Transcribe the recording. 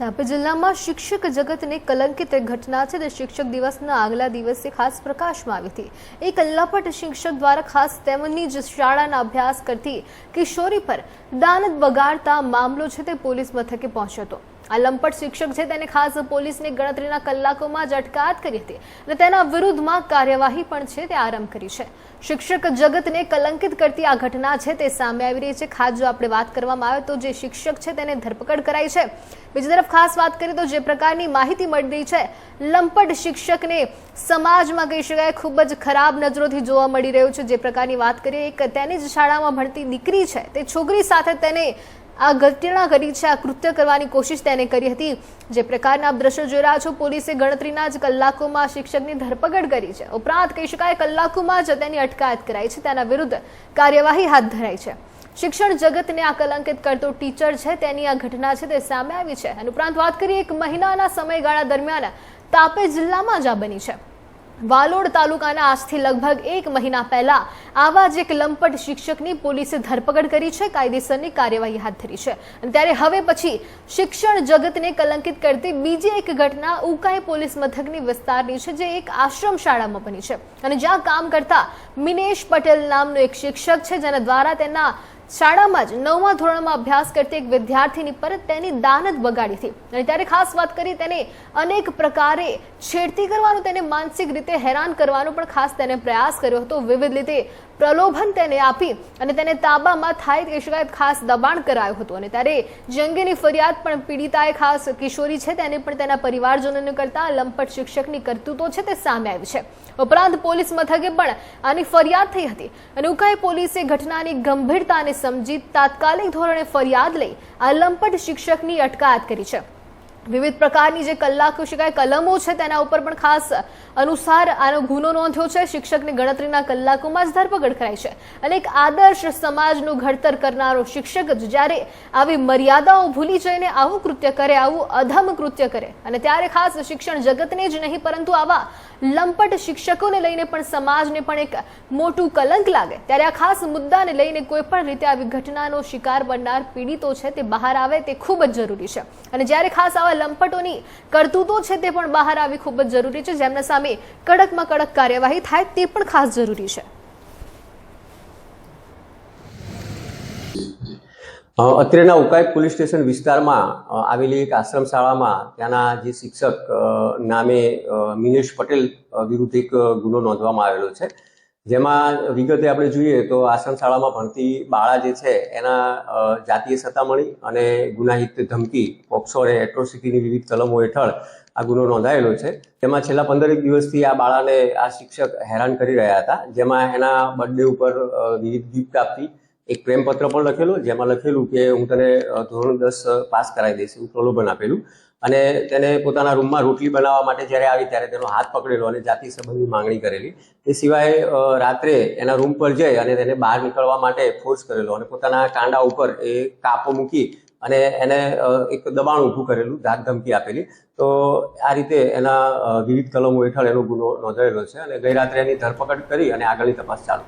તાપી જિલ્લામાં શિક્ષક જગતને કલંકિત ઘટના છે તે શિક્ષક દિવસના આગલા દિવસે ખાસ પ્રકાશમાં આવી હતી. એક અલ્લાપટ શિક્ષક દ્વારા ખાસ તેમની જ શાળાના અભ્યાસ કરતી કિશોરી પર દાનત બગાડતા મામલો છે તે પોલીસ મથકે પહોંચ્યો હતો. આ લંપટ શિક્ષક છે તેને ખાસ પોલીસને ગણતરીના કલાકોમાં જ અટકાયત કરી હતી અને તેના વિરુદ્ધમાં કાર્યવાહી પણ છે તે આરંભ કરી છે. શિક્ષક જગતને કલંકિત કરતી આ ઘટના છે તે સામે આવી રહી છે. ખાસ જો આપણે વાત કરવામાં આવે તો જે શિક્ષક છે તેને ધરપકડ કરાઈ છે. બીજી તરફ ખાસ વાત કરીએ તો જે પ્રકારની માહિતી મળી છે, લંપટ શિક્ષકને સમાજમાં કહી શકાય ખૂબ જ ખરાબ નજરોથી જોવા મળી રહ્યું છે. જે પ્રકારની વાત કરીએ, એક તેની જ શાળામાં ભણતી દીકરી છે. તે છોકરી સાથે તેને આ ઘટના કરી છે આ કૃત્ય કરવાની કોશિશ તેને કરી હતી. જે પ્રકારના દ્રશ્યો જોઈ રહ્યા છો, પોલીસે ગણતરીના જ કલાકોમાં શિક્ષકની ધરપકડ કરી છે. ઉપરાંત કહી શકાય કલાકોમાં જ તેની અટકાયત કરાઈ છે. તેના વિરુદ્ધ કાર્યવાહી હાથ ધરાઈ છે. શિક્ષણ જગતને આ કલંકિત કરતો ટીચર છે, તેની આ ઘટના છે, તે સામે આવી છે. અને ઉપરાંત વાત કરીએ એક મહિનાના સમયગાળા દરમિયાન તાપે જિલ્લામાં જ આ બની છે. વાલોડ તાલુકાના આજથી લગભગ એક મહિના પહેલા આવા જ એક લંપટ શિક્ષકની પોલીસે ધરપકડ કરી છે, કાયદેસરની કાર્યવાહી હાથ ધરી છે. ત્યારે હવે પછી શિક્ષણ જગતને કલંકિત કરતી બીજી એક ઘટના ઉકાઈ પોલીસ મથકની વિસ્તારની છે, જે એક આશ્રમ શાળામાં બની છે. અને જ્યાં કામ કરતા મિનેશ પટેલ નામનો એક શિક્ષક છે, જેના દ્વારા તેના શાળામાં જ નવમા ધોરણમાં અભ્યાસ કરતી એક વિદ્યાર્થીની પર તેની દાનત બગાડી હતી. અને ત્યારે ખાસ વાત કરી, તેને અનેક પ્રકારે છેડતી કરવાનું, તેને માનસિક રીતે હેરાન કરવાનો પણ ખાસ તેને પ્રયાસ કર્યો હતો. વિવિધ રીતે પ્રલોભન તેને આપી અને તેને તાબામાં થાય તે શિકાયત ખાસ દબાણ કરાયું હતું. અને ત્યારે જે અંગેની ફરિયાદ પણ પીડિતાએ ખાસ કિશોરી છે, તેને પણ તેના પરિવારજનોને કરતા લંપટ શિક્ષકની કરતૂતો છે તે સામે આવી છે. ઉપરાંત પોલીસ મથકે પણ આની ફરિયાદ થઈ હતી. અને ઉકાઈ પોલીસે ઘટનાની ગંભીરતાને સમજી તાત્કાલિક ધોરણે ફરિયાદ લઈ આ લંપટ શિક્ષકની અટકાયત કરી છે. વિવિધ પ્રકારની જે કલાકો શકાય કલમો છે તેના ઉપર પણ ખાસ અનુસાર આનો ગુનો નોંધ્યો છે. શિક્ષકની ગણતરીના કલાકોમાં જ ધરપકડ કરાઈ છે. અને એક આદર્શ સમાજનું ઘડતર કરનારો શિક્ષક જ જ્યારે આવી મર્યાદાઓ ભૂલી જઈને આવું કૃત્ય કરે, આવું અધમ કૃત્ય કરે, અને ત્યારે ખાસ શિક્ષણ જગતને જ નહીં, પરંતુ આવા લંપટ શિક્ષકોને લઈને પણ સમાજને પણ એક મોટું કલંક લાગે. ત્યારે આ ખાસ મુદ્દાને લઈને કોઈ પણ રીતે આવી ઘટનાનો શિકાર બનનાર પીડિતો છે તે બહાર આવે તે ખૂબ જ જરૂરી છે. અને જ્યારે ખાસ આવા લંપટોની કરતૂતો છે તે પણ બહાર આવી ખૂબ જ જરૂરી છે. જેમના સામે કડકમાં કડક કાર્યવાહી થાય તે પણ ખાસ જરૂરી છે. અત્રેના ઉકાઈ પોલીસ સ્ટેશન વિસ્તારમાં આવેલી એક આશ્રમ શાળામાં ત્યાંના જે શિક્ષક નામે મિનેશ પટેલ વિરુદ્ધ એક ગુનો નોંધવામાં આવેલો છે. જેમાં વિગતે આપણે જોઈએ તો આસન શાળામાં ભણતી બાળા જે છે, એના જાતીય સતામણી અને ગુનાહિત ધમકી પોક્સો અને એટ્રોસિટીની વિવિધ કલમો હેઠળ આ ગુનો નોંધાયેલો છે. તેમાં છેલ્લા પંદરેક દિવસથી આ બાળાને આ શિક્ષક હેરાન કરી રહ્યા હતા, જેમાં એના બર્થડે ઉપર વિવિધ ગિફ્ટ આપતી એક પ્રેમપત્ર પણ લખેલો, જેમાં લખેલું કે હું તને ધોરણ દસ પાસ કરાવી દઈશ, એવું પ્રલોભન આપેલું. અને તેને પોતાના રૂમમાં રોટલી બનાવવા માટે જ્યારે આવી ત્યારે તેનો હાથ પકડેલો અને જાતિ સંબંધની માંગણી કરેલી. એ સિવાય રાત્રે એના રૂમ પર જઈ અને તેને બહાર નીકળવા માટે ફોર્સ કરેલો અને પોતાના કાંડા ઉપર એ કાપો મૂકી અને એને એક દબાણ ઊભું કરેલું, ધાક ધમકી આપેલી. તો આ રીતે એના વિવિધ કલમો હેઠળ એનો ગુનો નોંધાયેલો છે અને ગઈ રાત્રે એની ધરપકડ કરી અને આગળની તપાસ ચાલુ.